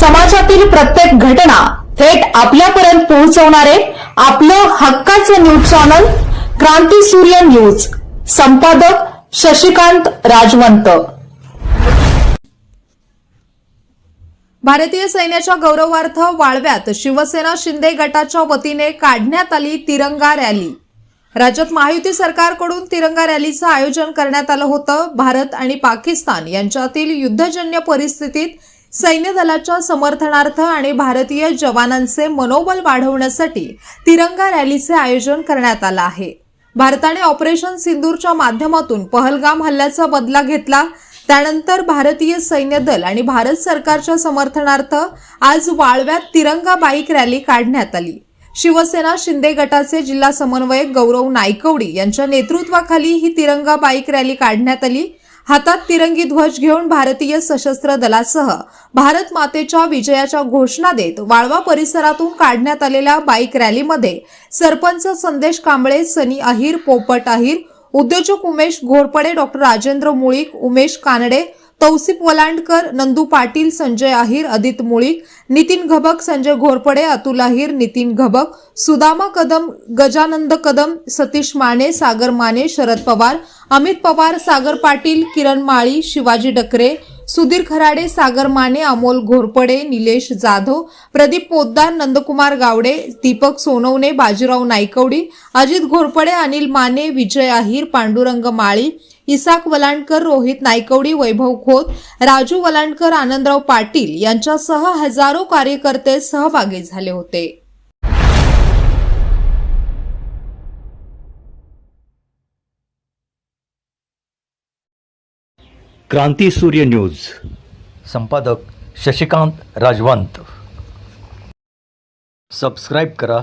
समाजातील प्रत्येक घटना थेट आपल्यापर्यंत पोहोचवणारे आपलं हक्काचं न्यूज चॅनल क्रांती सूर्य न्यूज. संपादक शशिकांत राजवंत. भारतीय सैन्याच्या गौरवार्थ वाळव्यात शिवसेना शिंदे गटाच्या वतीने काढण्यात आली तिरंगा रॅली. राज्यात महायुती सरकारकडून तिरंगा रॅलीचं आयोजन करण्यात आलं होतं. भारत आणि पाकिस्तान यांच्यातील युद्धजन्य परिस्थितीत सैन्य दलाच्या समर्थनार्थ आणि भारतीय जवानांचे मनोबल वाढवण्यासाठी तिरंगा रॅलीचे आयोजन करण्यात आलं आहे. भारताने ऑपरेशन सिंदूरच्या माध्यमातून पहलगाम हल्ल्याचा बदला घेतला. त्यानंतर भारतीय सैन्य दल आणि भारत सरकारच्या समर्थनार्थ आज वाळव्यात तिरंगा बाईक रॅली काढण्यात आली. शिवसेना शिंदे गटाचे जिल्हा समन्वयक गौरव नायकवडी यांच्या नेतृत्वाखाली ही तिरंगा बाईक रॅली काढण्यात आली. हातात तिरंगी ध्वज घेऊन भारतीय सशस्त्र दलासह भारत मातेच्या विजयाच्या घोषणा देत वाळवा परिसरातून काढण्यात आलेल्या बाईक रॅलीमध्ये सरपंच संदेश कांबळे सनी अहिर पोपट अहिर उद्योजक उमेश घोरपडे डॉक्टर राजेंद्र मुळीक उमेश कानडे तौसिफ वलांडकर नंदू पाटील संजय अहिर अदित मुळीक नितीन घबक संजय घोरपडे अतुल अहिर नितीन घबक सुदामा कदम गजानंद कदम सतीश माने सागर माने शरद पवार अमित पवार सागर पाटील किरण माळी शिवाजी डकरे सुधीर खराडे सागर माने अमोल घोरपडे निलेश जाधव प्रदीप पोद्दार नंदकुमार गावडे दीपक सोनवणे बाजीराव नायकवडी अजित घोरपडे अनिल माने विजय अहिर पांडुरंग माळी इसाक वलांडकर रोहित नायकवडी वैभव खोत राजू वलांडकर आनंदराव पाटील यांच्यासह हजारो कार्यकर्ते सहभागी झाले होते. क्रांती सूर्य न्यूज. संपादक शशिकांत राजवंत. सबस्क्राईब करा.